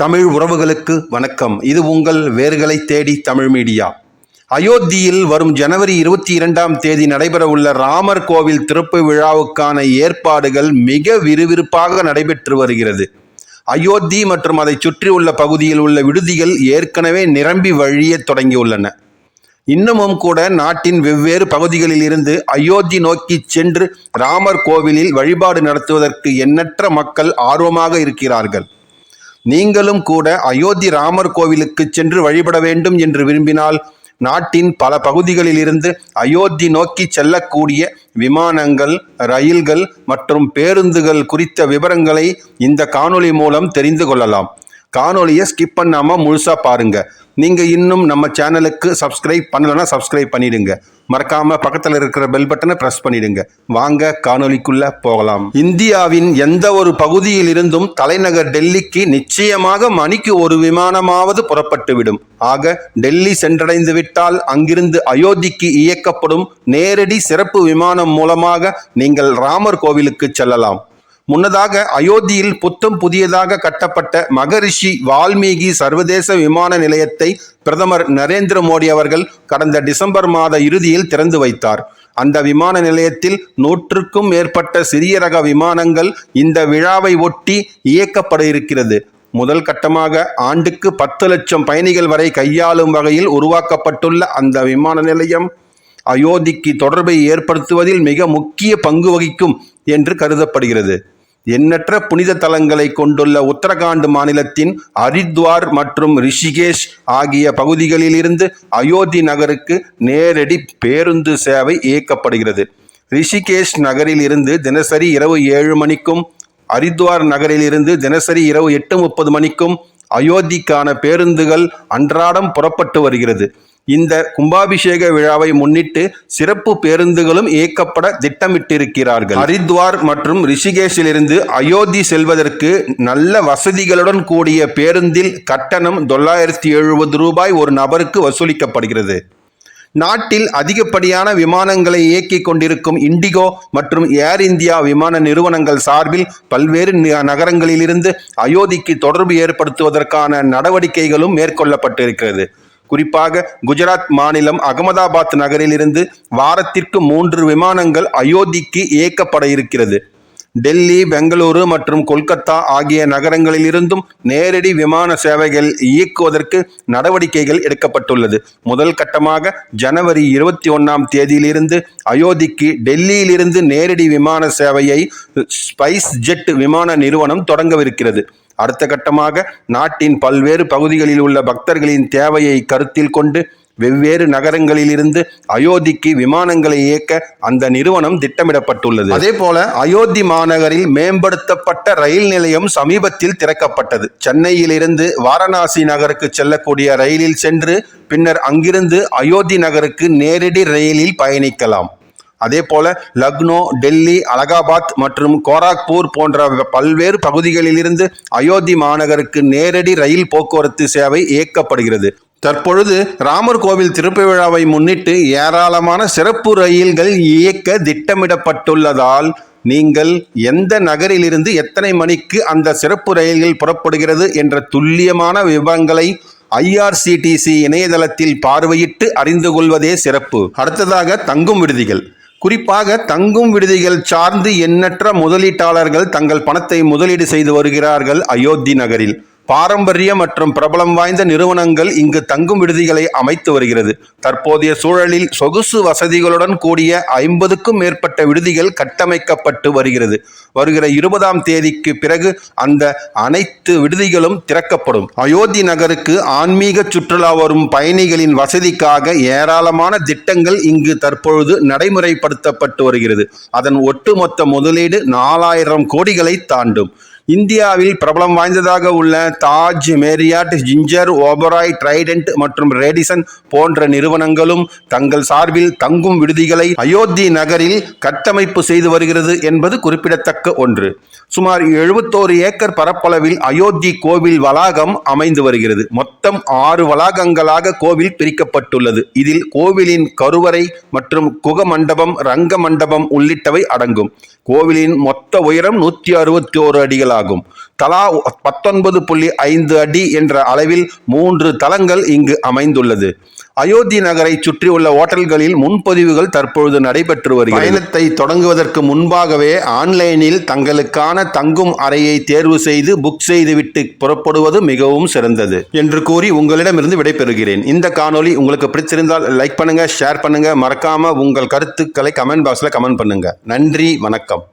தமிழ் உறவுகளுக்கு வணக்கம். இது உங்கள் வேர்களை தேடி தமிழ் மீடியா. அயோத்தியில் வரும் ஜனவரி இருபத்தி இரண்டாம் தேதி நடைபெறவுள்ள ராமர் கோவில் திறப்பு விழாவுக்கான ஏற்பாடுகள் மிக விறுவிறுப்பாக நடைபெற்று வருகிறது. அயோத்தி மற்றும் அதை சுற்றியுள்ள பகுதியில் உள்ள விடுதிகள் ஏற்கனவே நிரம்பி வழியத் தொடங்கியுள்ளன. இன்னமும் கூட நாட்டின் வெவ்வேறு பகுதிகளில் இருந்து அயோத்தி நோக்கி சென்று ராமர் கோவிலில் வழிபாடு நடத்துவதற்கு எண்ணற்ற மக்கள் ஆர்வமாக இருக்கிறார்கள். நீங்களும் கூட அயோத்தி ராமர் கோவிலுக்கு சென்று வழிபட வேண்டும் என்று விரும்பினால் நாட்டின் பல பகுதிகளில் இருந்து அயோத்தி நோக்கி செல்லக்கூடிய விமானங்கள் ரயில்கள் மற்றும் பேருந்துகள் குறித்த விவரங்களை இந்த காணொளி மூலம் தெரிந்து கொள்ளலாம். காணொளியை ஸ்கிப் பண்ணாமல் முழுசாக பாருங்கள் நீங்கள் இன்னும் நம்ம சேனலுக்கு சப்ஸ்கிரைப் பண்ணலைன்னா சப்ஸ்கிரைப் பண்ணிடுங்க. மறக்காம பக்கத்தில் இருக்கிற பெல் பட்டனை ப்ரெஸ் பண்ணிடுங்க. வாங்க காணொலிக்குள்ளே போகலாம். இந்தியாவின் எந்த ஒரு பகுதியில் இருந்தும் தலைநகர் டெல்லிக்கு நிச்சயமாக மணிக்கு ஒரு விமானமாவது புறப்பட்டுவிடும். ஆக டெல்லி சென்றடைந்து விட்டால் அங்கிருந்து அயோத்திக்கு இயக்கப்படும் நேரடி சிறப்பு விமானம் மூலமாக நீங்கள் ராமர் கோவிலுக்கு செல்லலாம். முன்னதாக அயோத்தியில் புத்தம் புதியதாக கட்டப்பட்ட மகரிஷி வால்மீகி சர்வதேச விமான நிலையத்தை பிரதமர் நரேந்திர மோடி அவர்கள் கடந்த டிசம்பர் மாத இறுதியில் திறந்து வைத்தார். அந்த விமான நிலையத்தில் நூற்றுக்கும் மேற்பட்ட சிறிய ரக விமானங்கள் இந்த விழாவை ஒட்டி இயக்கப்பட இருக்கிறது முதல் கட்டமாக ஆண்டுக்கு பத்து லட்சம் பயணிகள் வரை கையாளும் வகையில் உருவாக்கப்பட்டுள்ள அந்த விமான நிலையம் அயோத்திக்கு தொடர்பை ஏற்படுத்துவதில் மிக முக்கிய பங்கு வகிக்கும் என்று கருதப்படுகிறது. எண்ணற்ற புனித தலங்களை கொண்டுள்ள உத்தரகாண்ட் மாநிலத்தின் ஹரித்வார் மற்றும் ரிஷிகேஷ் ஆகிய பகுதிகளிலிருந்து அயோத்தி நகருக்கு நேரடி பேருந்து சேவை இயக்கப்படுகிறது. ரிஷிகேஷ் நகரில் இருந்து தினசரி இரவு ஏழு மணிக்கும் ஹரித்வார் நகரிலிருந்து தினசரி இரவு எட்டு முப்பது மணிக்கும் அயோத்திக்கான பேருந்துகள் அன்றாடம் புறப்பட்டு வருகிறது. இந்த கும்பாபிஷேக விழாவை முன்னிட்டு சிறப்பு பேருந்துகளும் இயக்கப்பட திட்டமிட்டிருக்கிறார்கள். ஹரித்வார் மற்றும் ரிஷிகேஷிலிருந்து அயோத்தி செல்வதற்கு நல்ல வசதிகளுடன் கூடிய பேருந்தில் கட்டணம் தொள்ளாயிரத்தி எழுபது ரூபாய் ஒரு நபருக்கு வசூலிக்கப்படுகிறது. நாட்டில் அதிகப்படியான விமானங்களை இயக்கிக் கொண்டிருக்கும் இண்டிகோ மற்றும் ஏர் இந்தியா விமான நிறுவனங்கள் சார்பில் பல்வேறு ந- நகரங்களிலிருந்து அயோத்திக்கு தொடர்பு ஏற்படுத்துவதற்கான நடவடிக்கைகளும் மேற்கொள்ளப்பட்டிருக்கிறது. குறிப்பாக குஜராத் மாநிலம் அகமதாபாத் நகரிலிருந்து வாரத்திற்கு மூன்று விமானங்கள் அயோத்திக்கு இயக்கப்பட இருக்கிறது. டெல்லி பெங்களூரு மற்றும் கொல்கத்தா ஆகிய நகரங்களிலிருந்தும் நேரடி விமான சேவைகள் இயக்குவதற்கு நடவடிக்கைகள் எடுக்கப்பட்டுள்ளது. முதல் கட்டமாக ஜனவரி இருபத்தி ஒன்றாம் தேதியிலிருந்து அயோத்திக்கு டெல்லியிலிருந்து நேரடி விமான சேவையை ஸ்பைஸ் ஜெட் விமான நிறுவனம் தொடங்கவிருக்கிறது. அடுத்த கட்டமாக நாட்டின் பல்வேறு பகுதிகளில் உள்ள பக்தர்களின் தேவையை கருத்தில் கொண்டு வெவ்வேறு நகரங்களிலிருந்து அயோத்திக்கு விமானங்களை இயக்க அந்த நிறுவனம் திட்டமிடப்பட்டுள்ளது. அதே போல அயோத்தி மாநகரில் மேம்படுத்தப்பட்ட ரயில் நிலையம் சமீபத்தில் திறக்கப்பட்டது. சென்னையிலிருந்து வாரணாசி நகருக்கு செல்லக்கூடிய ரயிலில் சென்று பின்னர் அங்கிருந்து அயோத்தி நகருக்கு நேரடி ரயிலில் பயணிக்கலாம். அதே போல லக்னோ டெல்லி அலகாபாத் மற்றும் கோராக்பூர் போன்ற பல்வேறு பகுதிகளிலிருந்து அயோத்தி மாநகருக்கு நேரடி ரயில் போக்குவரத்து சேவை இயக்கப்படுகிறது. தற்பொழுது ராமர் கோவில் திருப்பு விழாவை முன்னிட்டு ஏராளமான சிறப்பு ரயில்கள் இயக்க திட்டமிடப்பட்டுள்ளதால் நீங்கள் எந்த நகரிலிருந்து எத்தனை மணிக்கு அந்த சிறப்பு ரயில்கள் புறப்படுகிறது என்ற துல்லியமான விவரங்களை ஐஆர்சிடிசி இணையதளத்தில் பார்வையிட்டு அறிந்து கொள்வதே சிறப்பு. அடுத்ததாக தங்கும் விடுதிகள். குறிப்பாக தங்கும் விடுதிகள் சார்ந்து எண்ணற்ற முதலீட்டாளர்கள் தங்கள் பணத்தை முதலீடு செய்து வருகிறார்கள் அயோத்தி நகரில். பாரம்பரிய மற்றும் பிரபலம் வாய்ந்த நிறுவனங்கள் இங்கு தங்கும் விடுதிகளை அமைத்து வருகிறது. தற்போதைய சூழலில் சொகுசு வசதிகளுடன் கூடிய ஐம்பதுக்கும் மேற்பட்ட விடுதிகள் கட்டமைக்கப்பட்டு வருகிறது. வருகிற இருபதாம் தேதிக்கு பிறகு அந்த அனைத்து விடுதிகளும் திறக்கப்படும். அயோத்தி நகருக்கு ஆன்மீக சுற்றுலா வரும் பயணிகளின் வசதிக்காக ஏராளமான திட்டங்கள் இங்கு தற்பொழுது நடைமுறைப்படுத்தப்பட்டு வருகிறது. அதன் ஒட்டுமொத்த முதலீடு நாலாயிரம் கோடிகளை தாண்டும். இந்தியாவில் பிரபலம் வாய்ந்ததாக உள்ள Taj Marriott Ginger Oberoi Trident மற்றும் ரேடிசன் போன்ற நிறுவனங்களும் தங்கள் சார்பில் தங்கும் விடுதிகளை அயோத்தி நகரில் கட்டமைப்பு செய்து வருகிறது என்பது குறிப்பிடத்தக்க ஒன்று. சுமார் எழுபத்தோரு ஏக்கர் பரப்பளவில் அயோத்தி கோவில் வளாகம் அமைந்து வருகிறது. மொத்தம் ஆறு வளாகங்களாக கோவில் பிரிக்கப்பட்டுள்ளது. இதில் கோவிலின் கருவறை மற்றும் குக மண்டபம் ரங்க மண்டபம் உள்ளிட்டவை அடங்கும். கோவிலின் மொத்த உயரம் நூற்றி அறுபத்தி ஓரு அடிகளாகும். ஆகும். தலா பத்தொன்பது புள்ளி ஐந்து அடி என்ற அளவில் மூன்று தளங்கள் இங்கு அமைந்துள்ளது. அயோத்தி நகரை சுற்றியுள்ள ஓட்டல்களில் முன்பதிவுகள் தற்பொழுது நடைபெற்று வருகிறது. பயணத்தை தொடங்குவதற்கு முன்பாகவே ஆன்லைனில் தங்களுக்கான தங்கும் அறையை தேர்வு செய்து புக் செய்துவிட்டு புறப்படுவது மிகவும் சிறந்தது என்று கூறி உங்களிடமிருந்து விடைபெறுகிறேன். இந்த காணொளி உங்களுக்கு பிடிச்சிருந்தால் லைக் பண்ணுங்க ஷேர் பண்ணுங்க. மறக்காம உங்கள் கருத்துக்களை கமெண்ட் பாக்ஸில் கமெண்ட் பண்ணுங்க. நன்றி வணக்கம்.